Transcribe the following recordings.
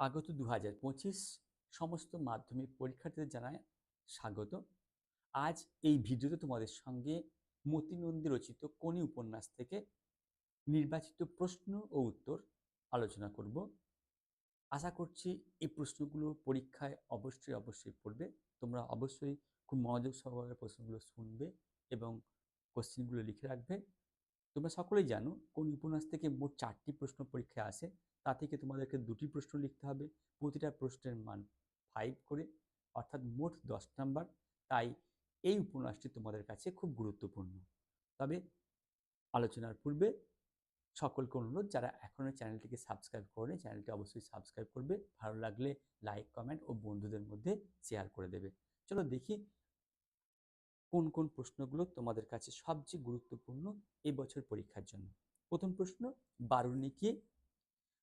আগত দু হাজার পঁচিশ সমস্ত মাধ্যমিক পরীক্ষার্থীদের জানায় স্বাগত। আজ এই ভিডিওতে তোমাদের সঙ্গে মতি নন্দী রচিত কোনি উপন্যাস থেকে নির্বাচিত প্রশ্ন ও উত্তর আলোচনা করব। আশা করছি এই প্রশ্নগুলো পরীক্ষায় অবশ্যই অবশ্যই পড়বে। তোমরা অবশ্যই খুব মনোযোগ সহকারে প্রশ্নগুলো শুনবে এবং কোশ্চেনগুলো লিখে রাখবে। তোমরা সকলেই জানো কোন উপন্যাস থেকে মোট চারটি প্রশ্ন পরীক্ষায় আসে। তা থেকে তোমাদেরকে দুটি প্রশ্ন লিখতে হবে। প্রতিটা প্রশ্নের মান ফাইভ করে, অর্থাৎ মোট দশ নাম্বার। তাই এই উপন্যাসটি তোমাদের কাছে খুব গুরুত্বপূর্ণ। তবে আলোচনার পূর্বে সকলকে অনুরোধ, যারা এখনও চ্যানেলটিকে সাবস্ক্রাইব করেনি, চ্যানেলটি অবশ্যই সাবস্ক্রাইব করবে। ভালো লাগলে লাইক কমেন্ট ও বন্ধুদের মধ্যে শেয়ার করে দেবে। চলো দেখি কোন কোন প্রশ্নগুলো তোমাদের কাছে সবচেয়ে গুরুত্বপূর্ণ এই বছর পরীক্ষার জন্য। প্রথম প্রশ্ন, বারুণী কি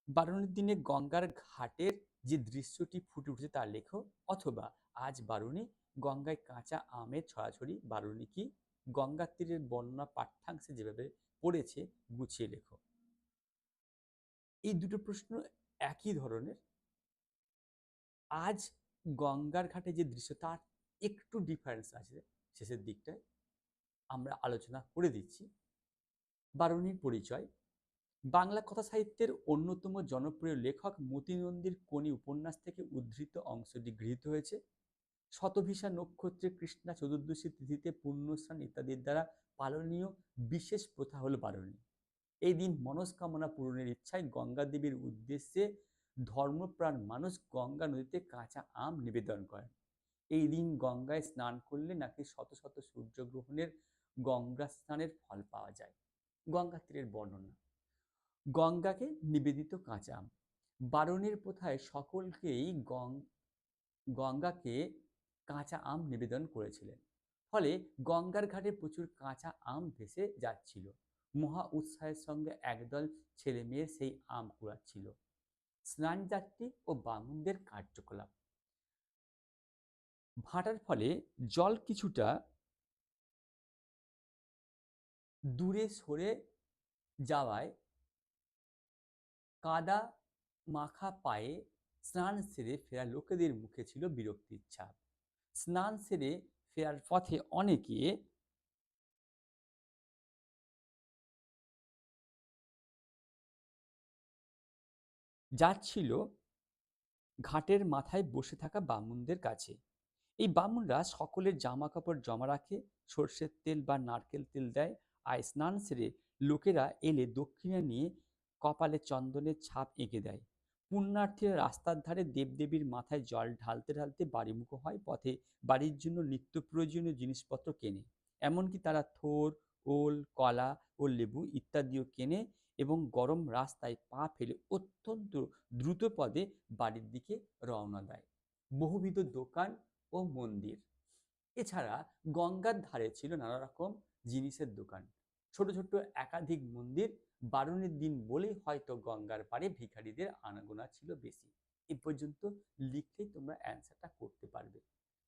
বারুণীর দিনে গঙ্গার ঘাটের যে দৃশ্যটি ফুটে উঠেছে তা লেখো, অথবা আজ বারুণী গঙ্গায় কাঁচা আমের ছড়াছড়ি বারুণী কি গঙ্গার তীরের বর্ণনা পাঠ্যাংশে যেভাবে পড়েছে, গুছিয়ে লেখো। এই দুটো প্রশ্ন একই ধরনের। আজ গঙ্গার ঘাটে যে দৃশ্য তার একটু ডিফারেন্স আছে শেষের দিকটায়। আমরা আলোচনা করে দিচ্ছি। বারুণীর পরিচয় বাংলা কথা সাহিত্যের অন্যতম জনপ্রিয় লেখক মতি নন্দীর কোনি উপন্যাস থেকে উদ্ধৃত অংশটি গৃহীত হয়েছে। শতভিসা নক্ষত্রে কৃষ্ণা চতুর্দশী তিথিতে পুণ্যস্নান ইত্যাদির দ্বারা পালনীয় বিশেষ প্রথা হল বারণী। এই দিন মনস্কামনা পূরণের ইচ্ছায় গঙ্গা দেবীর উদ্দেশ্যে ধর্মপ্রাণ মানুষ গঙ্গা নদীতে কাঁচা আম নিবেদন করেন। এই দিন গঙ্গায় স্নান করলে নাকি শত শত সূর্যগ্রহণের গঙ্গা স্নানের ফল পাওয়া যায়। গঙ্গা তীরের বর্ণনা। গঙ্গাকে নিবেদিত কাঁচা বারণের প্রথায় সকলকেই গঙ্গাকে কাঁচা আম নিবেদন করেছিলেন। ফলে গঙ্গার ঘাটে প্রচুর কাঁচা আম ভেসে যাচ্ছিল। মহা উৎসাহের সঙ্গে একদল ছেলে মেয়ের সেই আম কুড়াচ্ছিল। স্নান যাত্রী ও বামুনদের কার্যকলাপ। ভাটার ফলে জল কিছুটা দূরে সরে যাওয়ায় কাদা মাখা পায়ে স্নান সেরে ফেরা লোকেদের মুখে ছিল বিরক্তির ছাপ। স্নান সেরে ফেরার পথে অনেকে যাচ্ছিল ঘাটের মাথায় বসে থাকা বামুনদের কাছে। এই বামুনরা সকলের জামা কাপড় জমা রাখে, সর্ষের তেল বা নারকেল তেল দেয়। আর স্নান সেরে লোকেরা এলে দক্ষিণা নিয়ে কপালে চন্দনের ছাপ এঁকে দেয়। পুণ্যার্থীরা রাস্তার ধারে দেবদেবীর মাথায় জল ঢালতে ঢালতে বাড়িমুখো হয়, পথে বাড়ির জন্য নিত্য প্রয়োজনীয় জিনিসপত্র কেনে। এমনকি তারা থোর, ওল, কলা ও লেবু ইত্যাদিও কেনে এবং গরম রাস্তায় পা ফেলে অত্যন্ত দ্রুত পদে বাড়ির দিকে রওনা দেয়। বহুবিধ দোকান ও মন্দির। এছাড়া গঙ্গার ধারে ছিল নানা রকম জিনিসের দোকান। ছোট ছোট একাধিক মন্দির বারণের দিন বলেই হয়তো গঙ্গার পাড়ে ভিখারিদের আনাগোনা ছিল বেশি। এ পর্যন্ত লিখলেই তোমরা অ্যান্সারটা করতে পারবে।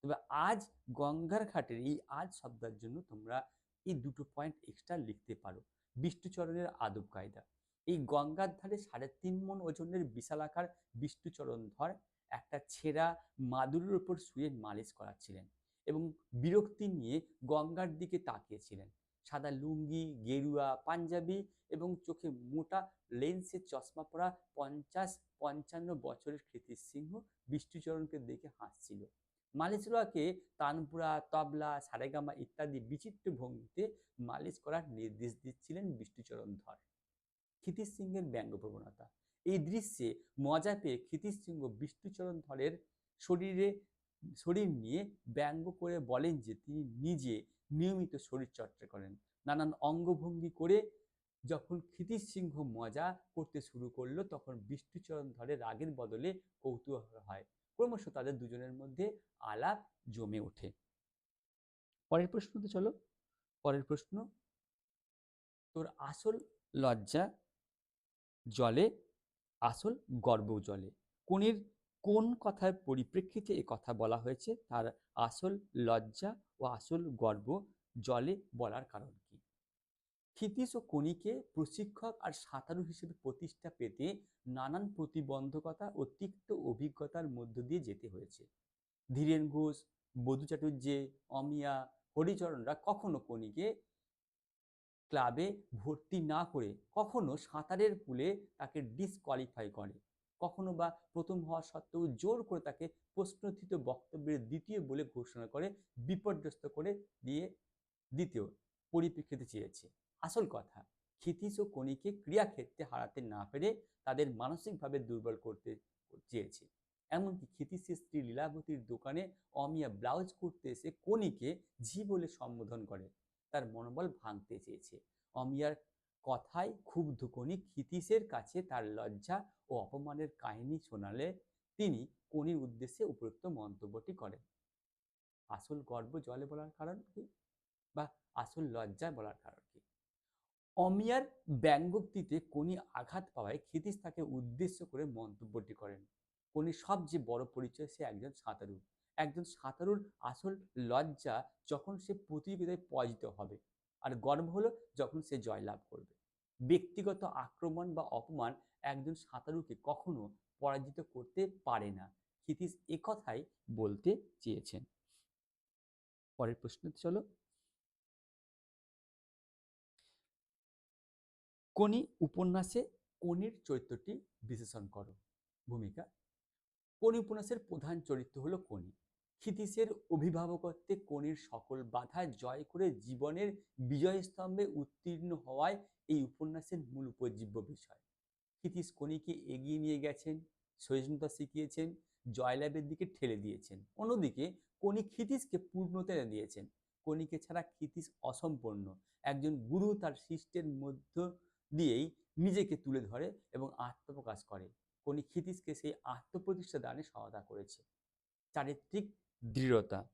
তবে আজ গঙ্গার ঘাটের এই আজ শব্দের জন্য তোমরা এই দুটো পয়েন্ট এক্সট্রা লিখতে পারো। বিষ্ণুচরণের আদব কায়দা। এই গঙ্গার ধারে সাড়ে তিন মন ওজনের বিশালাকার বিষ্ণুচরণ ধর একটা ছেঁড়া মাদুরের ওপর শুয়ে মালিশ করাচ্ছিলেন এবং বিরক্তি নিয়ে গঙ্গার দিকে তাকিয়েছিলেন। সাদা লুঙ্গি, গেরুয়া, পাঞ্জাবি এবং চোখে মোটা লেন্সের চশমা পরা পঞ্চাশ পঞ্চান্ন বছরের কৃতির সিংহ বিষ্ণুচরণকে দেখে হাসছিল। মালিশরাকে তানপুরা, তবলা, সারেগামা ইত্যাদি বিচিত্র ভঙ্গিতে মালিশ করার নির্দেশ দিচ্ছিলেন বিষ্ণুচরণ ধর। ক্ষিতির সিংহের ব্যঙ্গ প্রবণতা। এই দৃশ্যে মজা পেয়ে ক্ষিতির সিংহ বিষ্ণুচরণ ধরের শরীরে, শরীর নিয়ে ব্যঙ্গ করে বলেন যে তিনি নিজে নিয়মিত শরীরচর্চা করেন। নানান অঙ্গভঙ্গি করে যখন ক্ষিতির সিংহ মজা করতে শুরু করল, তখন বিষ্ণুচরণ ধরে রাগের বদলে কৌতূহল হয়। ক্রমশ তাদের দুজনের মধ্যে আলাপ জমে ওঠে। পরের প্রশ্ন প্রশ্নতে চলো। পরের প্রশ্ন, তোর আসল লজ্জা জলে, আসল গর্ব জলে কোনের কোন কথার পরিপ্রেক্ষিতে এ কথা বলা হয়েছে? তার আসল লজ্জা ও আসল গর্ব জলে বলার কারণ কি? ক্ষিতীশ ও কণিকে প্রশিক্ষক আর সাঁতারু হিসেবে প্রতিষ্ঠা পেতে নানান প্রতিবন্ধকতা ও তিক্ত অভিজ্ঞতার মধ্য দিয়ে যেতে হয়েছে। ধীরেন ঘোষ, বধু চাটুর্যে অমিয়া, হরিচরণরা কখনো কণিকে ক্লাবে ভর্তি না করে কখনো সাঁতারের পুলে তাকে ডিসকোয়ালিফাই করে। কখনো বা প্রথম হওয়া সত্ত্বেও জোর করে তাকে প্রশ্নথিত বক্তব্যের দ্বিতীয় বলে ঘোষণা করে, বিপর্যস্ত করে দিয়ে দ্বিতীয় পরিপ্রেক্ষিতে চেয়েছে। আসল কথা ক্ষিতীশ ও কণিকে ক্রিয়াক্ষেত্রে হারাতে না পেরে তাদের মানসিকভাবে দুর্বল করতে চেয়েছে। এমনকি ক্ষিতীশের স্ত্রী লীলাবতীর দোকানে অমিয়া ব্লাউজ করতে এসে কণিকে ঝি বলে সম্বোধন করে, তার মনোবল ভাঙতে চেয়েছে। অমিয়ার কথায় ক্ষুব্ধ কণি ক্ষিতীশের কাছে তার লজ্জা ও অপমানের কাহিনী শোনালে তিনি কণির উদ্দেশ্যে উপযুক্ত মন্তব্যটি করেন। আসল গর্ব জলে বলার কারণ কি? বা আসল লজ্জায় বলার কারণ কি? অমিয়ার ব্যঙ্গোক্তিতে কোনি আঘাত পাওয়ায় ক্ষিতীশ তাকে উদ্দেশ্য করে মন্তব্যটি করেন। কোনির সবচেয়ে বড় পরিচয় সে একজন সাঁতারু। একজন সাঁতারুর আসল লজ্জা যখন সে প্রতিযোগিতায় পরাজিত হবে। আর গর্ব হলো যখন সে জয়লাভ করবে। ব্যক্তিগত আক্রমণ বা অপমান একজন সাঁতারুকে কখনো পরাজিত করতে পারে না। ক্ষিতীশ একথাই বলতে চেয়েছেন। পরের প্রশ্ন চলো। কোনি উপন্যাসে কোনির চরিত্রটি বিশ্লেষণ করো? ভূমিকা, কোনি উপন্যাসের প্রধান চরিত্র হলো কোনি। ক্ষিতীশের অভিভাবকত্বে কোনির সকল বাধা জয় করে জীবনের বিজয়স্তম্ভে উত্তীর্ণ হওয়ায় এই উপন্যাসের মূল উপজীব্য বিষয়। ক্ষিতীশ কোনিকে এগিয়ে নিয়ে গেছেন, সহিষ্ণুতা শিখিয়েছেন, জয়লাভের দিকে ঠেলে দিয়েছেন। অন্যদিকে কোনি ক্ষিতীশকে পূর্ণতা দিয়েছেন। কোনিকে ছাড়া ক্ষিতীশ অসম্পূর্ণ। একজন গুরু তার শিষ্টের মধ্য দিয়েই নিজেকে তুলে ধরে এবং আত্মপ্রকাশ করে। কোনি ক্ষিতীশকে সেই আত্মপ্রতিষ্ঠা দানে সহায়তা করেছে। চারিত্রিক দৃঢ়তা।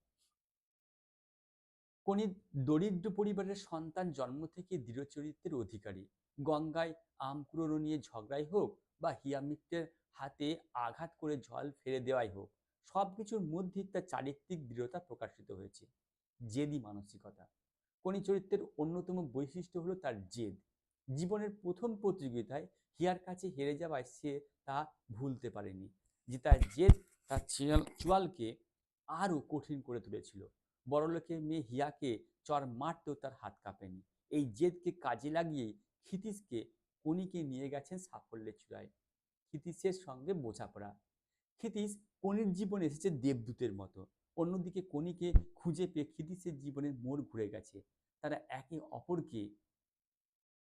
কোনি দরিদ্র পরিবারের সন্তান জন্ম থেকে দৃঢ় চরিত্রের অধিকারী। গঙ্গায় আম কুড়োনো নিয়ে ঝগড়াই হোক বা হিয়ামিত্রের হাতে আঘাত করে জল ফেলে দেওয়াই হোক সব কিছুর মধ্যে তার চারিত্রিক দৃঢ়তা প্রকাশিত হয়েছে। জেদি মানসিকতা। কোনি চরিত্রের অন্যতম বৈশিষ্ট্য হলো তার জেদ। জীবনের প্রথম প্রতিযোগিতায় হিয়ার কাছে হেরে যাওয়ায় সে তা ভুলতে পারেনি। যে তার জেদ তার চুয়ালকে আরও কঠিন করে তুলেছিল। বড়লোকের মেয়ে হিয়াকে চর মারতেও তার হাত কাঁপেনি। এই জেদকে কাজে লাগিয়েই ক্ষিতীশকে কনিকে নিয়ে গেছেন সাফল্যের চূড়ায়। ক্ষিতীশের সঙ্গে বোঝাপড়া। ক্ষিতীশ কনির জীবনে এসেছে দেবদূতের মতো। অন্যদিকে কনিকে খুঁজে পেয়ে ক্ষিতীশের জীবনের মোড় ঘুরে গেছে। তারা একে অপরকে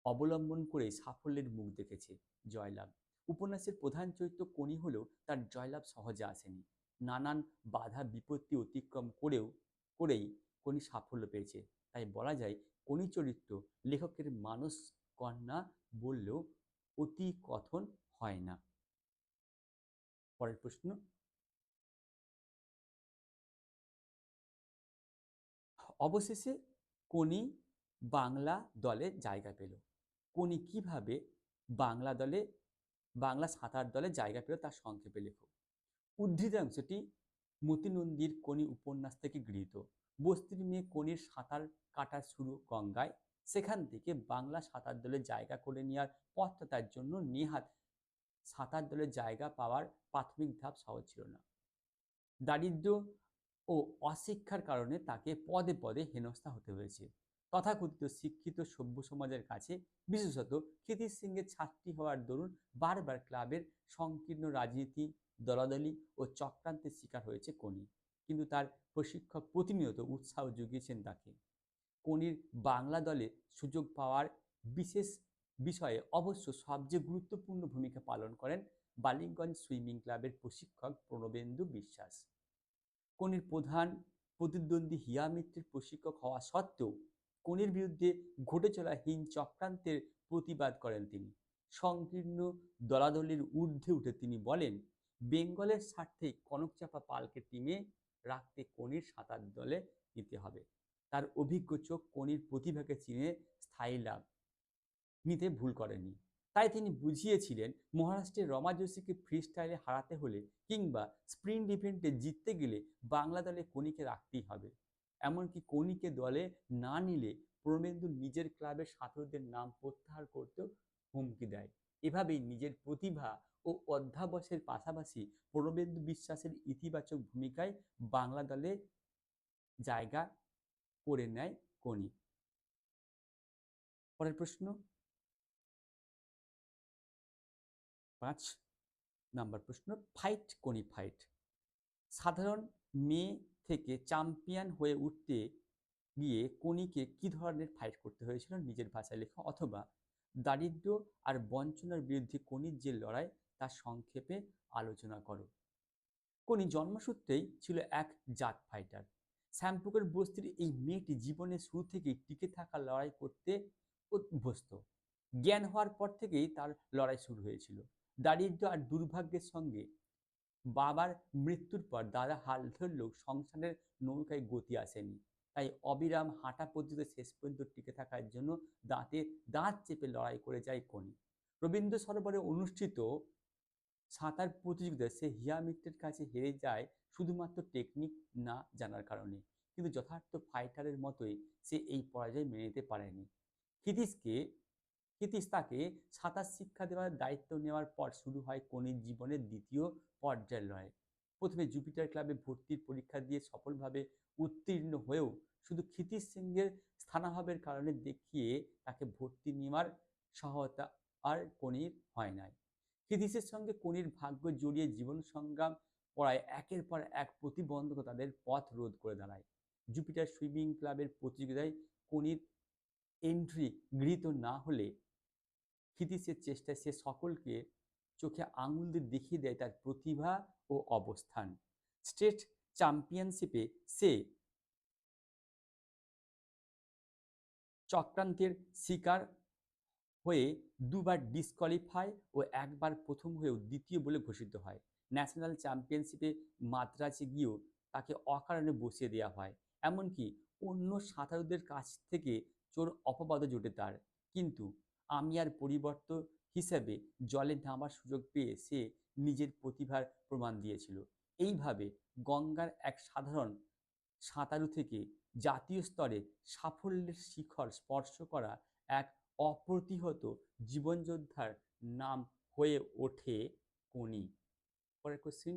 অবলম্বন করে সাফল্যের মুখ দেখেছে। জয়লাভ। উপন্যাসের প্রধান চরিত্র কনি হলেও তার জয়লাভ সহজে আসেনি। নানান বাধা বিপত্তি অতিক্রম করেও, করেই কনি সাফল্য পেয়েছে। তাই বলা যায় কনি চরিত্র লেখকের মানস কন্যা বললেও অতি কথন হয় না। পরের প্রশ্ন। অবশেষে কোনি বাংলা দলে জায়গা পেল। কোনি কীভাবে বাংলা দলে, বাংলা সাঁতার দলে জায়গা পেল তার সংক্ষেপে লেখো উদ্ধৃতাংশটি মতিনন্দীর কোনি উপন্যাস থেকে গৃহীত। বস্তির মেয়ে কোনির সাঁতার কাটা শুরু গঙ্গায়, সেখান থেকে বাংলা সাঁতার দলে জায়গা করে নেওয়ার পথটা তার জন্য নেহাত। সাঁতার দলের জায়গা পাওয়ার প্রাথমিক ধাপ সহজ ছিল না। দারিদ্র ও অশিক্ষার কারণে তাকে পদে পদে হেনস্থা হতে হয়েছে। তথাকথিত শিক্ষিত সভ্য সমাজের কাছে, বিশেষত ক্ষিতির সিংয়ের ছাত্রী হওয়ার দরুন বারবার ক্লাবের সংকীর্ণ রাজনীতি দলাদলি ও চক্রান্তের শিকার হয়েছে কনি কিন্তু তার প্রশিক্ষক প্রতিনিয়ত উৎসাহ জুগিয়েছেন তাকে। কনির বাংলা দলে সুযোগ পাওয়ার বিশেষ বিষয়ে অবশ্য সবচেয়ে গুরুত্বপূর্ণ ভূমিকা পালন করেন বালিগঞ্জ সুইমিং ক্লাবের প্রশিক্ষক প্রণবেন্দু বিশ্বাস। কনির প্রধান প্রতিদ্বন্দ্বী হিয়া মিত্রের প্রশিক্ষক হওয়া সত্ত্বেও কনির বিরুদ্ধে ঘটে চলা হীন চক্রান্তের প্রতিবাদ করেন তিনি। সংকীর্ণ দলাদলির ঊর্ধ্বে উঠে তিনি বলেন বেঙ্গলের স্বার্থে কনকচাপা পালকে টিমে রাখতে কনির সাঁতার দলে নিতে হবে। তার অভিজ্ঞ চোখ কনির প্রতিভাকে চিনে স্থায়ী লাভ নিতে ভুল করেননি। তাই তিনি বুঝিয়েছিলেন, মহারাষ্ট্রের রমা যোশীকে ফ্রি স্টাইলে হারাতে হলে কিংবা স্প্রিন্ট ইভেন্টে জিততে গেলে বাংলা দলে কনিকে রাখতেই হবে। এমনকি কনিকে দলে না নিলে প্রমেন্দু নিজের ক্লাবের ছাত্রদের নাম প্রত্যাহার করতেও হুমকি দেয়। এভাবেই নিজের প্রতিভা ও অধ্যাবসের পাশাপাশি প্রবেন্দু বিশ্বাসের ইতিবাচক ভূমিকায় বাংলা দলে জায়গা করে নেয় কনি পরের প্রশ্ন। পাঁচ নাম্বার প্রশ্ন। Fight Koni fight. সাধারণ মেয়ে থেকে চ্যাম্পিয়ন হয়ে উঠতে গিয়ে কোনিকে কি ধরনের ফাইট করতে হয়েছিল নিজের ভাষায় লেখা? অথবা দারিদ্র আর বঞ্চনার বিরুদ্ধে কোনির যে লড়াই তার সংক্ষেপে আলোচনা করো। কোনি জন্মসূত্রেই ছিল এক জাত ফাইটার শ্যাম্পুকের বস্তির এই মেয়েটি জীবনের শুরু থেকেই টিকে থাকা লড়াই করতে অভ্যস্ত। জ্ঞান হওয়ার পর থেকেই তার লড়াই শুরু হয়েছিল। দারিদ্র আর দুর্ভাগ্যের সঙ্গে বাবার মৃত্যুর পর দাদা হাল ধরলেও সংসারের নৌকায় গতি আসেনি। তাই অবিরাম হাঁটা পর্যন্ত শেষ পর্যন্ত টিকে থাকার জন্য দাঁতে দাঁত চেপে লড়াই করে যায় কোনি। রবীন্দ্র সরোবরে অনুষ্ঠিত সাঁতার প্রতিযোগিতায় সে হিয়া মিত্রের কাছে হেরে যায় শুধুমাত্র টেকনিক না জানার কারণে। কিন্তু যথার্থ ফাইটারের মতোই সে এই পরাজয় মেনে নিতে পারেনি। ক্ষিতিশকে, ক্ষিতিশ তাকে সাঁতার শিক্ষা দেওয়ার দায়িত্ব নেওয়ার পর শুরু হয় কনির জীবনের দ্বিতীয় পর্যায়ের লড়াই। প্রথমে জুপিটার ক্লাবে ভর্তির পরীক্ষা দিয়ে সফলভাবে উত্তীর্ণ হয়েও শুধু ক্ষিতিশ সিংহের স্থানাভাবের কারণে দেখিয়ে তাকে ভর্তি নেওয়ার সহায়তা আর কনির হয় নাই। ক্ষিতিশের সঙ্গে কনির ভাগ্য জড়িয়ে জীবন সংগ্রাম করায় একের পর এক প্রতিবন্ধক তাদের পথ রোধ করে দাঁড়ায়। জুপিটার সুইমিং ক্লাবের প্রতিযোগিতায় কনির এন্ট্রি গৃহীত না হলে ক্ষিতিশের চেষ্টায় সে সকলকে চোখে আঙুল দিয়ে দেখিয়ে দেয় তার প্রতিভা ও অবস্থান। স্টেট চ্যাম্পিয়নশিপে সে চক্রান্তের শিকার হয়ে দুবার ডিসকোয়ালিফাই ও একবার প্রথম হয়েও দ্বিতীয় বলে ঘোষিত হয়। ন্যাশনাল চ্যাম্পিয়নশিপে মাদ্রাজে গিয়েও তাকে অকারণে বসিয়ে দেওয়া হয়। এমনকি অন্য সাঁতারুদের কাছ থেকে চোর অপবাদও জোটে তার। কিন্তু আমি আর পরিবর্তন হিসেবে জলে নামার সুযোগ পেয়ে সে নিজের প্রতিভার প্রমাণ দিয়েছিল। এইভাবে গঙ্গার এক সাধারণ সাঁতারু থেকে জাতীয় স্তরে সাফল্যের শিখর স্পর্শ করা এক অপ্রতিহত জীবনযোদ্ধার নাম হয়ে ওঠে কোনি পরের কোশ্চিন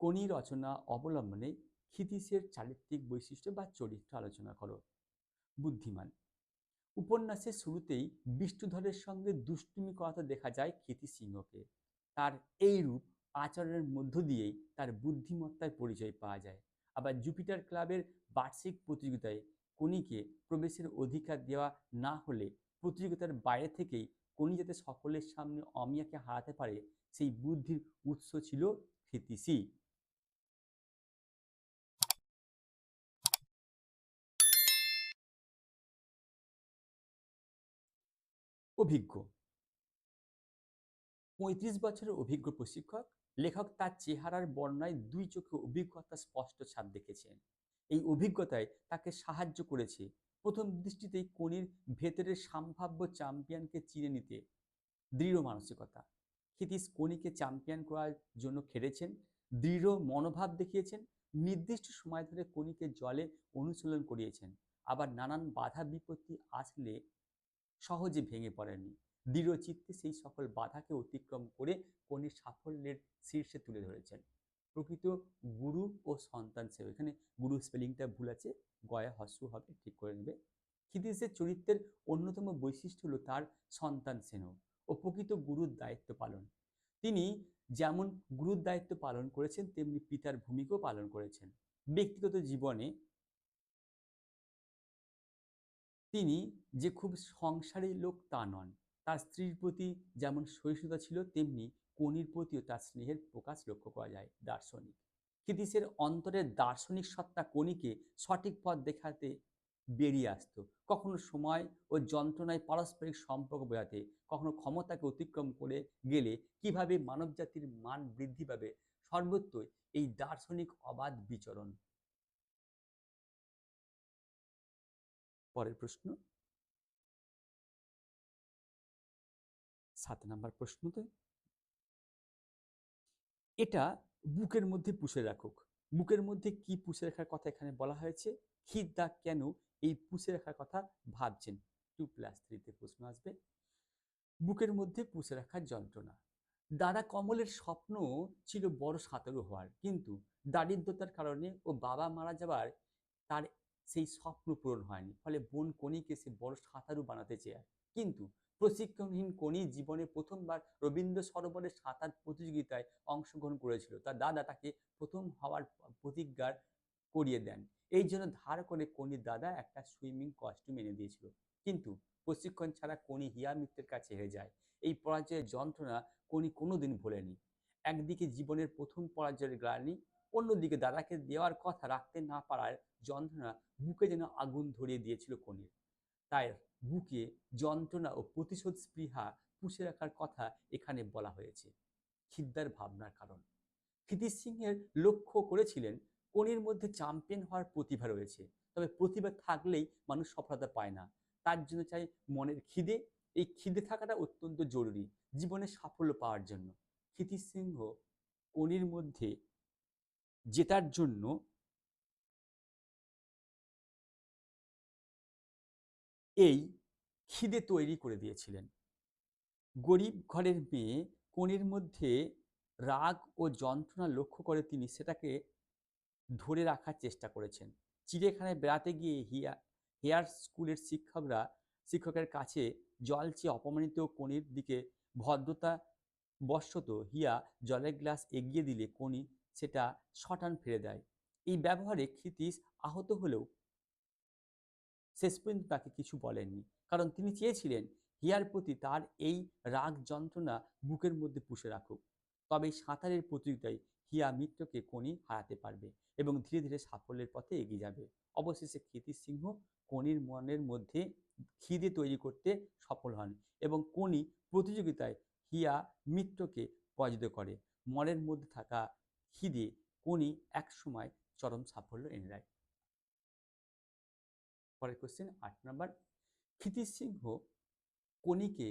কোনি রচনা অবলম্বনে ক্ষিতিশের চারিত্রিক বৈশিষ্ট্য বা চরিত্র আলোচনা করো। বুদ্ধিমান, উপন্যাসের শুরুতেই বিষ্ণুধরের সঙ্গে দুষ্টুমি করাতে দেখা যায় ক্ষিতি সিংহকে। তার এই রূপ আচরণের মধ্য দিয়েই তার বুদ্ধিমত্তার পরিচয় পাওয়া যায়। আবার জুপিটার ক্লাবের বার্ষিক প্রতিযোগিতায় কনিকে প্রবেশের অধিকার দেওয়া না হলে প্রতিযোগিতার বাইরে থেকেই কনি যাতে সকলের সামনে অমিয়াকে হারাতে পারে, সেই বুদ্ধির উৎস ছিল ক্ষিতিসি অভিজ্ঞ। পঁয়ত্রিশ বছরের অভিজ্ঞ প্রশিক্ষক, লেখক তার চেহারার বর্ণায় দুই চোখে অভিজ্ঞতা স্পষ্ট ছাপ দেখেছেন। এই অভিজ্ঞতায় তাকে সাহায্য করেছে। প্রথম দৃষ্টিতেই কনির ভেতরের সম্ভাব্য চ্যাম্পিয়নকে চিনে নিতে। দৃঢ় মানসিকতা। ক্ষিতিশ কনিকে চ্যাম্পিয়ন করার জন্য খেলেছেন। দৃঢ় মনোভাব দেখিয়েছেন। নির্দিষ্ট সময় ধরে কনিকে জলে অনুশীলন করিয়েছেন। আবার নানান বাধা বিপত্তি আসলে সহজে ভেঙে পড়েননি। দৃঢ় চিত্তে সেই সকল বাধাকে অতিক্রম করে কনির সাফল্যের শীর্ষে তুলে ধরেছেন। প্রকৃত গুরু ও সন্তান সেও। এখানে গুরু স্পেলিংটা ভুল আছে, গয়া হস্য হবে, ঠিক করে নেবে। ক্ষিতিশের চরিত্রের অন্যতম বৈশিষ্ট্য হলো তার সন্তান স্নেহ ও প্রকৃত গুরুর দায়িত্ব পালন। তিনি যেমন গুরুর দায়িত্ব পালন করেছেন, তেমনি পিতার ভূমিকাও পালন করেছেন। ব্যক্তিগত জীবনে তিনি যে খুব সংসারী লোক তা নন। তার স্ত্রীর প্রতি যেমন সহিষ্ণুতা ছিল, তেমনি কনির প্রতিও তার স্নেহের প্রকাশ লক্ষ্য করা যায় দার্শনিক। ক্ষিতিশের অন্তরের দার্শনিক সত্তা কনিকে সঠিক পথ দেখাতে বেরিয়ে আসতো, কখনো সময় ও যন্ত্রণায় পারস্পরিক সম্পর্ক বোঝাতে, কখনো ক্ষমতাকে অতিক্রম করে গেলে কীভাবে মানবজাতির মান বৃদ্ধি পাবে, সর্বত্রই এই দার্শনিক অবাধ বিচরণ। পরের প্রশ্ন। সাত নাম্বার প্রশ্নতে এটা বুকের মধ্যে পুষে রাখুক। বুকের মধ্যে কি পুষে রাখার কথা এখানে বলা হয়েছে? খিদ দাগ কেন এই পুষে রাখার কথা ভাবছেন? টু প্লাস থ্রিতে প্রশ্ন আসবে। বুকের মধ্যে পুষে রাখার যন্ত্রণা। দাদা কমলের স্বপ্ন ছিল বড় সাঁতারু হওয়ার, কিন্তু দারিদ্রতার কারণে ও বাবা মারা যাবার তার সেই স্বপ্ন পূরণ হয়নি। ফলে বোন কণিকে সে বড় সাঁতারু বানাতে চেয়ে। কিন্তু প্রশিক্ষণহীন কণি জীবনে প্রথমবার রবীন্দ্র সরোবরের সাঁতার প্রতিযোগিতায় অংশগ্রহণ করেছিল। তার দাদা তাকে প্রথম হওয়ার প্রতিজ্ঞার করিয়ে দেন। এই জন্য ধার করে কণির দাদা একটা সুইমিং কস্টিউম এনে দিয়েছিল। কিন্তু প্রশিক্ষণ ছাড়া কণি হিয়া মিত্রের কাছে হেরে যায়। এই পরাজয়ের যন্ত্রণা কণি কোনোদিন ভোলেনি। একদিকে জীবনের প্রথম পরাজয়ের গ্লানি, অন্যদিকে দাদাকে দেওয়ার কথা রাখতে না পারার যন্ত্রণা, বুকে যেন আগুন ধরিয়ে দিয়েছিল কণির। তাই বুকে যন্ত্রণা ও প্রতিশোধ স্পৃহা পুষে রাখার কথা এখানে বলা হয়েছে। খিদ্দার ভাবনার কারণ। ক্ষিতিশ সিংহের লক্ষ্য করেছিলেন, কণির মধ্যে চ্যাম্পিয়ন হওয়ার প্রতিভা রয়েছে। তবে প্রতিভা থাকলেই মানুষ সফলতা পায় না। তার জন্য চাই মনের খিদে। এই খিদে থাকাটা অত্যন্ত জরুরি জীবনে সাফল্য পাওয়ার জন্য। ক্ষিতিশ সিংহ কণির মধ্যে জেতার জন্য এই খিদে তৈরি করে দিয়েছিলেন। গরিব ঘরের মেয়ে কণির মধ্যে রাগ ও যন্ত্রণা লক্ষ্য করে তিনি সেটাকে ধরে রাখার চেষ্টা করেছেন। চিড়িয়াখানায় বেড়াতে গিয়ে হিয়া, হেয়ার স্কুলের শিক্ষকরা, শিক্ষকের কাছে জল চেয়ে অপমানিত কণির দিকে ভদ্রতা বশত হিয়া জলের গ্লাস এগিয়ে দিলে কণি সেটা শটান ফেলে দেয়। এই ব্যবহারে ক্ষিতীশ আহত হলেও শেষ পর্যন্ত তাকে কিছু বলেননি। কারণ তিনি চেয়েছিলেন, হিয়ার প্রতি তার এই রাগ যন্ত্রণা বুকের মধ্যে পুষে রাখুক। তবে সাঁতারের প্রতিযোগিতায় হিয়া মিত্রকে কণি হারাতে পারবে এবং ধীরে ধীরে সাফল্যের পথে এগিয়ে যাবে। অবশেষে ক্ষিতিশ সিংহ কণির মনের মধ্যে খিদে তৈরি করতে সফল হন এবং কণি প্রতিযোগিতায় হিয়া মিত্রকে পরাজিত করে। মনের মধ্যে থাকা খিদে কণি একসময় চরম সাফল্য এনে দেয়। পরের কোশ্চেন আট নম্বর ক্ষিতিশ সিংহ কণিকে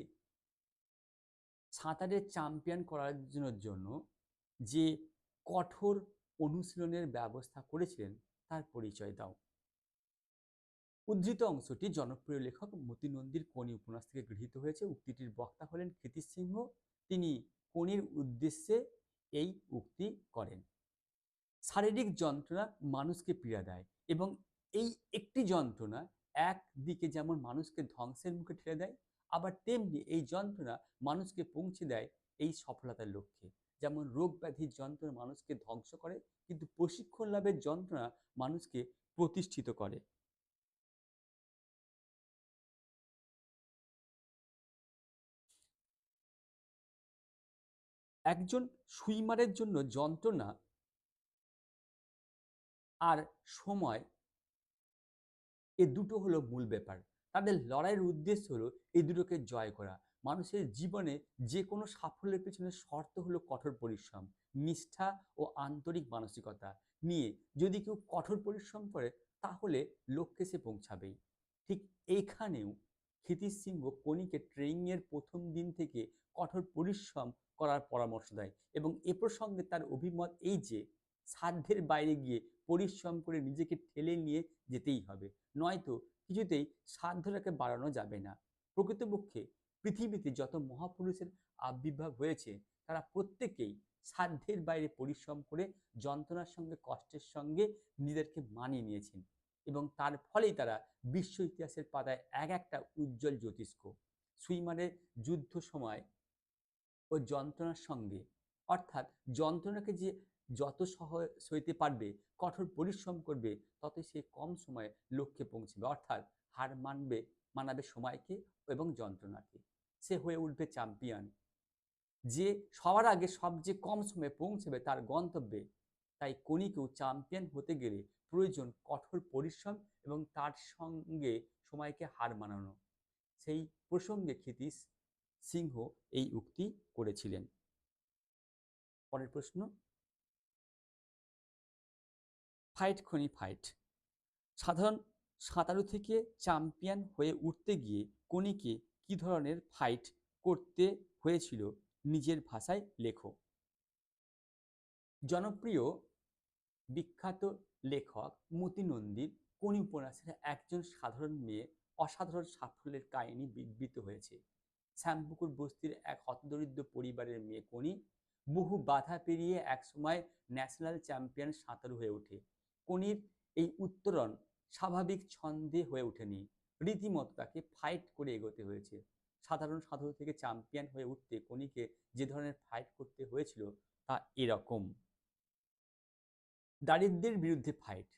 সাঁতারের চ্যাম্পিয়ন করার জন্য যে কঠোর অনুশীলনের ব্যবস্থা করেছিলেন, তার পরিচয় দাও। উদ্ধৃত অংশটি জনপ্রিয় লেখক মতি নন্দীর কণি উপন্যাস থেকে গৃহীত হয়েছে। উক্তিটির বক্তা হলেন সিংহ তিনি কণির উদ্দেশ্যে এই উক্তি করেন। শারীরিক যন্ত্রণা মানুষকে পীড়া দেয় এবং এই একটি যন্ত্রণা একদিকে যেমন মানুষকে ধ্বংসের মুখে ঠেলে দেয়, আবার তেমনি এই যন্ত্রণা মানুষকে পৌঁছে দেয় এই সফলতার লক্ষ্যে। যেমন রোগ ব্যাধির যন্ত্রণা মানুষকে ধ্বংস করে, কিন্তু প্রশিক্ষণ লাভের যন্ত্রণা মানুষকে প্রতিষ্ঠিত করে। একজন সুইমারের জন্য যন্ত্রণা আর সময় এ দুটো হলো মূল ব্যাপার। তাদের লড়াইয়ের উদ্দেশ্য হলো এই দুটোকে জয় করা। মানুষের জীবনে যে কোনো সাফল্যের পেছনে শর্ত হলো কঠোর পরিশ্রম, নিষ্ঠা ও আন্তরিক মানসিকতা নিয়ে যদি কেউ কঠোর পরিশ্রম করে তাহলে লক্ষ্যে সে পৌঁছাবেই। ঠিক এইখানেও ক্ষিতিশ সিংহ কণিকে ট্রেনিংয়ের প্রথম দিন থেকে কঠোর পরিশ্রম করার পরামর্শ দেয় এবং এ প্রসঙ্গে তার অভিমত এই যে, সাধ্যের বাইরে গিয়ে পরিশ্রম করে নিজেকে ঠেলে নিয়ে যেতেই হবে। নয়তো কিছুতেই সাধ্যটাকে বাড়ানো যাবে না। প্রকৃতপক্ষে পৃথিবীতে যত মহাপুরুষের আবির্ভাব হয়েছে, তারা প্রত্যেকেই সাধ্যের বাইরে পরিশ্রম করে যন্ত্রণার সঙ্গে, কষ্টের সঙ্গে নিজেদেরকে মানিয়ে নিয়েছেন এবং তার ফলেই তারা বিশ্ব ইতিহাসের পাতায় এক একটা উজ্জ্বল জ্যোতিষ্ক। সুইমারের যুদ্ধ সময় ও যন্ত্রণার সঙ্গে, অর্থাৎ যন্ত্রণাকে যে যত সহ সইতে পারবে, কঠোর পরিশ্রম করবে, ততই সে কম সময়ে লক্ষ্যে পৌঁছবে। অর্থাৎ হার মানবে, মানাবে সময়কে এবং যন্ত্রণাকে। সে হয়ে উঠবে চ্যাম্পিয়ন যে সবার আগে সবচেয়ে কম সময়ে পৌঁছবে তার গন্তব্যে, তাই কণিকেও চ্যাম্পিয়ন হতে গেলে প্রয়োজন কঠোর পরিশ্রম এবং তার সঙ্গে সময়কে হার মানানো। সেই প্রসঙ্গে ক্ষিতীশ সিংহ এই উক্তি করেছিলেন। পরের প্রশ্ন। ফাইট খনি ফাইট। সাধারণ সাঁতারু থেকে চ্যাম্পিয়ন হয়ে উঠতে গিয়ে কণিকে কী ধরনের ফাইট করতে হয়েছিল নিজের ভাষায় লেখো। জনপ্রিয় বিখ্যাত লেখক মতি নন্দীর কোন উপন্যাসের একজন সাধারণ মেয়ে অসাধারণ সাফল্যের কাহিনী বিবৃত হয়েছে। শ্যামপুকুর বস্তির এক হতদরিদ্র পরিবারের মেয়ে কোনি বহু বাধা পেরিয়ে একসময় ন্যাশনাল চ্যাম্পিয়ন সাঁতারু হয়ে ওঠে। কোনির এই উত্তরণ স্বাভাবিক ছন্দে হয়ে ওঠেনি। রীতিমতো তাকে ফাইট করে এগোতে হয়েছে। সাধারণ সাধু থেকে চ্যাম্পিয়ন হয়ে উঠতে কোনিকে যে ধরনের ফাইট করতে হয়েছিল তা এরকম। দারিদ্রের বিরুদ্ধে ফাইট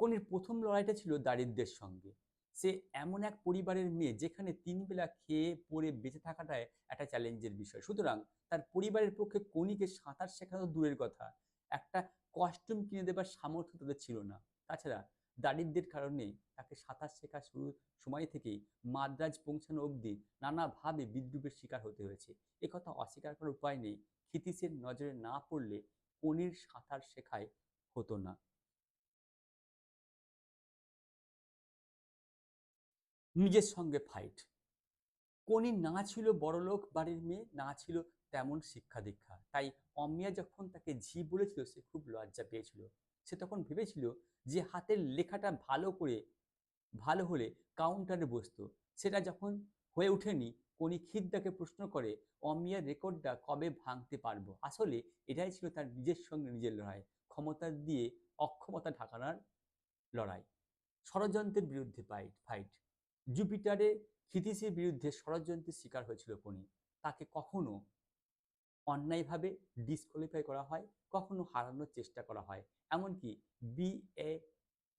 কোনির প্রথম লড়াইটা ছিল দারিদ্রের সঙ্গে। সে এমন এক পরিবারের মেয়ে যেখানে তিন বেলা খেয়ে পরে বেঁচে থাকাটাই একটা চ্যালেঞ্জের বিষয়। সুতরাং তার পরিবারের পক্ষে কোনিকে সাঁতার শেখানো দূরের কথা। একটা কস্টিউম কিনে দেবার সামর্থ্য তাদের ছিল না। তাছাড়া দারিদ্রের কারণে তাকে সাঁতার শেখা শুরু সময় থেকেই মাদ্রাজ পৌঁছানো অবধি নানাভাবে বিদ্রুপের শিকার হতে হয়েছে। একথা অস্বীকার করার উপায় নেই। ক্ষিতিশের নজরে না পড়লে কোনির সাঁতার শেখায় হতো না। নিজের সঙ্গে ফাইট কোনি না ছিল বড়লোক বাড়ির মেয়ে, না ছিল তেমন শিক্ষা দীক্ষা। তাই অমিয়া যখন তাকে ঝি বলেছিল, সে খুব লজ্জা পেয়েছিল। সে তখন ভেবেছিল যে হাতের লেখাটা ভালো করে, ভালো হলে কাউন্টারে বসতো। সেটা যখন হয়ে ওঠেনি কোনি খিদ্দাকে প্রশ্ন করে অমিয়ার রেকর্ডটা কবে ভাঙতে পারব? আসলে এটাই ছিল তার নিজের সঙ্গে নিজের লড়াই, ক্ষমতা দিয়ে অক্ষমতা ঢাকানোর লড়াই। ষড়যন্ত্রের বিরুদ্ধে ফাইট ফাইট জুপিটারে ক্ষিতিসের বিরুদ্ধে ষড়যন্ত্রের শিকার হয়েছিল কোনি তাকে কখনো অন্যায়ভাবে ডিসকোয়ালিফাই করা হয়, কখনো হারানোর চেষ্টা করা হয়। এমনকি বিএ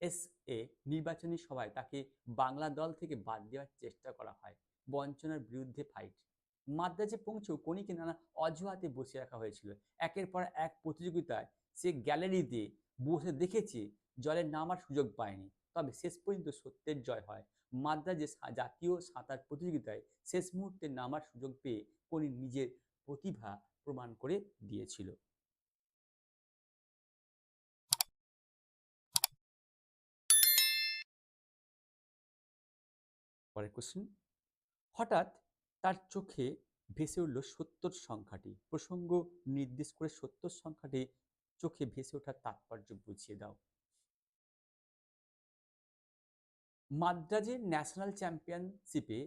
এস এ নির্বাচনী সভায় তাকে বাংলা দল থেকে বাদ দেওয়ার চেষ্টা করা হয়, বঞ্চনার বিরুদ্ধে ফাইট মাদ্রাজে পৌঁছেও কনিকে নানা অজুহাতে বসে রাখা হয়েছিল। একের পর এক প্রতিযোগিতায় সে গ্যালারিতে বসে দেখেছে, জলে নামার সুযোগ পায়নি। তবে শেষ পর্যন্ত সত্যের জয় হয়। মাদ্রাজে জাতীয় সাঁতার প্রতিযোগিতায় শেষ মুহূর্তে নামার সুযোগ পেয়ে কনি নিজের প্রতিভা প্রমাণ করে দিয়েছিল। পরের কোশ্চেন হঠাৎ তার চোখে ভেসে উঠল সত্তর সংখ্যাটি। প্রসঙ্গ নির্দেশ করে সত্তর সংখ্যাটি চোখে ভেসে ওঠার তাৎপর্য বুঝিয়ে দাও। মাদ্রাজের ন্যাশনাল চ্যাম্পিয়নশিপে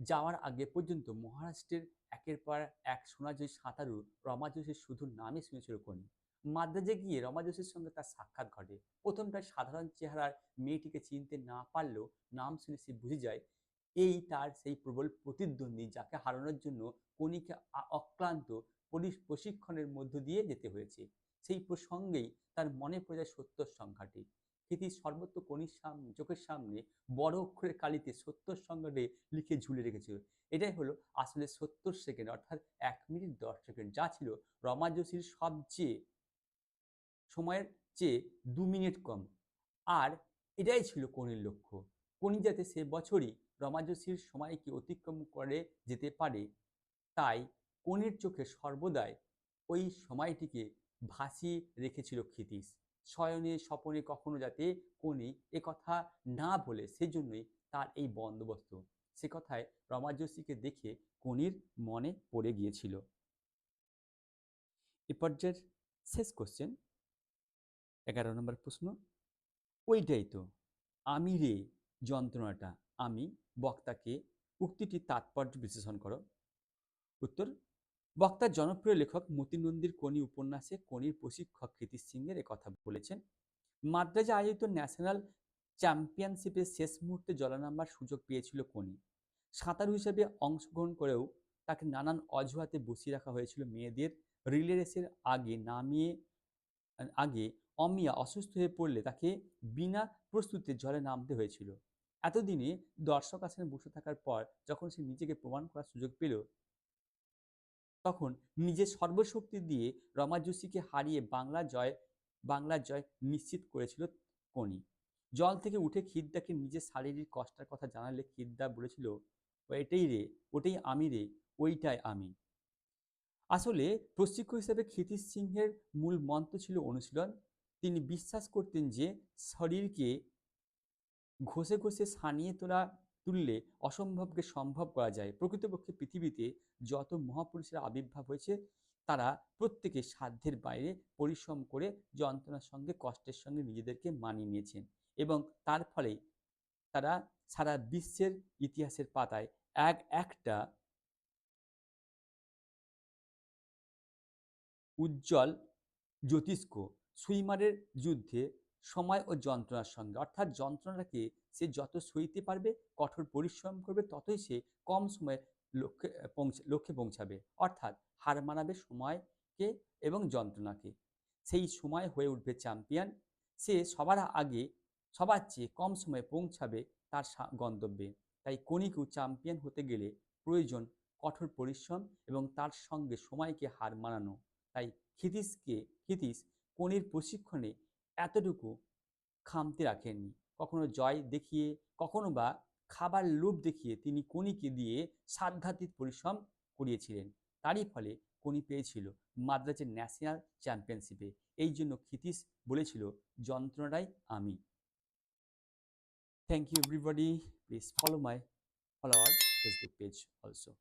যাওয়ার আগে পর্যন্ত মহারাষ্ট্রের একের পর এক সোনাজয়ী সাঁতারু রমা যোশীর শুধু নামই শুনেছিল কোনি? মাদ্রাজে গিয়ে রমা যোশীর সঙ্গে তার সাক্ষাৎ ঘটে। প্রথমটায় সাধারণ চেহারার মেয়েটিকে চিনতে না পারলেও নাম শুনে সে বুঝে যায়, এই তার সেই প্রবল প্রতিদ্বন্দ্বী যাকে হারানোর জন্য কনিকে অক্লান্ত পরি- প্রশিক্ষণের মধ্য দিয়ে যেতে হয়েছে। সেই প্রসঙ্গেই তার মনে পড়ে যায় সত্তর সংখ্যাটি। কৃতি সর্বত্র কনির সামনে চোখের সামনে বড় অক্ষরের কালিতে সত্তর সংখ্যাটি লিখে ঝুলে রেখেছিল এটাই হলো আসলে সত্তর সেকেন্ড অর্থাৎ এক মিনিট দশ সেকেন্ড যা ছিল রমা যোশীর সবচেয়ে, সময়ের চেয়ে দু মিনিট কম। আর এটাই ছিল কনির লক্ষ্য। কনি যাতে সে বছরই রমা যোশীর সময়কে অতিক্রম করে যেতে পারে, তাই কনির চোখে সর্বদাই ওই সময়টিকে ভাসিয়ে রেখেছিল ক্ষিতীশ। শয়নে স্বপনে কখনো যাতে কনি এ কথা না বলে, সেজন্যই তার এই বন্দোবস্ত। সে কথায় রমাজসীকে দেখে কনির মনে পড়ে গিয়েছিল। এ পর্যায়ের শেষ কোশ্চেন এগারো নম্বর প্রশ্ন। ওইটাই তো, আমি রে যন্ত্রণাটা, আমি বক্তাকে উক্তিটির তাৎপর্য বিশ্লেষণ করো। উত্তর বক্তার জনপ্রিয় লেখক মতি নন্দীর কনি উপন্যাসে কনির প্রশিক্ষক কৃতি সিংয়ের কথা বলেছেন, মাদ্রাজে আয়োজিত ন্যাশনাল চ্যাম্পিয়নশিপের শেষ মুহূর্তে জল নাম্বার সুযোগ পেয়েছিল কনি সাঁতারু হিসেবে অংশগ্রহণ করেও তাকে নানান অজুহাতে বসিয়ে রাখা হয়েছিল মেয়েদের। রিলে রেসের আগে নামিয়ে, আগে অমিয়া অসুস্থ হয়ে পড়লে তাকে বিনা প্রস্তুতিতে জলে নামতে হয়েছিল। এতদিনে দর্শক আসনে বসে থাকার পর যখন সে নিজেকে প্রমাণ করার সুযোগ পেল তখন নিজের সর্বশক্তি দিয়ে রমা যোশীকে হারিয়ে বাংলা জয় বাংলা জয় নিশ্চিত করেছিল কনি। জল থেকে উঠে খিদ্দাকে নিজের শারীরিক কষ্টের কথা জানালে খিদ্দা বলেছিল, এটাই রে, ওটাই আমি রে, ওইটাই আমি। আসলে প্রশিক্ষক হিসেবে ক্ষিতিশ সিংহের মূল মন্ত্র ছিল অনুশীলন। তিনি বিশ্বাস করতেন যে, শরীরকে ঘষে ঘষে সানিয়ে তোলা তুললে অসম্ভবকে সম্ভব করা যায়। প্রকৃতপক্ষে পৃথিবীতে যত মহাপুরুষের আবির্ভাব হয়েছে, তারা প্রত্যেকে সাধ্যের বাইরে পরিশ্রম করে যন্ত্রণার সঙ্গে, কষ্টের সঙ্গে নিজেদেরকে মানিয়ে নিয়েছেন এবং তার ফলে তারা সারা বিশ্বের ইতিহাসের পাতায় এক একটা উজ্জ্বল জ্যোতিষ্ক সুইমারের যুদ্ধে সময় ও যন্ত্রণার সঙ্গে, অর্থাৎ যন্ত্রণাকে সে যত সইতে পারবে, কঠোর পরিশ্রম করবে, ততই সে কম সময়ে লক্ষ্যে পৌঁছ, লক্ষ্যে পৌঁছাবে। অর্থাৎ হার মানাবে সময়কে এবং যন্ত্রণাকে। সেই সময় হয়ে উঠবে চ্যাম্পিয়ন। সে সবার আগে, সবার চেয়ে কম সময়ে পৌঁছাবে তার গন্তব্যে। তাই কণিকু চ্যাম্পিয়ন হতে গেলে প্রয়োজন কঠোর পরিশ্রম এবং তার সঙ্গে সময়কে হার মানানো। তাই ক্ষিতিশকে, ক্ষিতিশ কনির প্রশিক্ষণে এতটুকু খামতি রাখেননি। কখনো জয় দেখিয়ে, কখনো বা খাবার লোভ দেখিয়ে তিনি কনিকে দিয়ে সাধ্যাতীত পরিশ্রম করিয়েছিলেন। তারই ফলে কনি পেয়েছিল মাদ্রাজের ন্যাশনাল চ্যাম্পিয়নশিপে। এই জন্য ক্ষিতিশ বলেছিল যন্ত্রণাটাই আমি। Thank you everybody please follow my follow our Facebook page also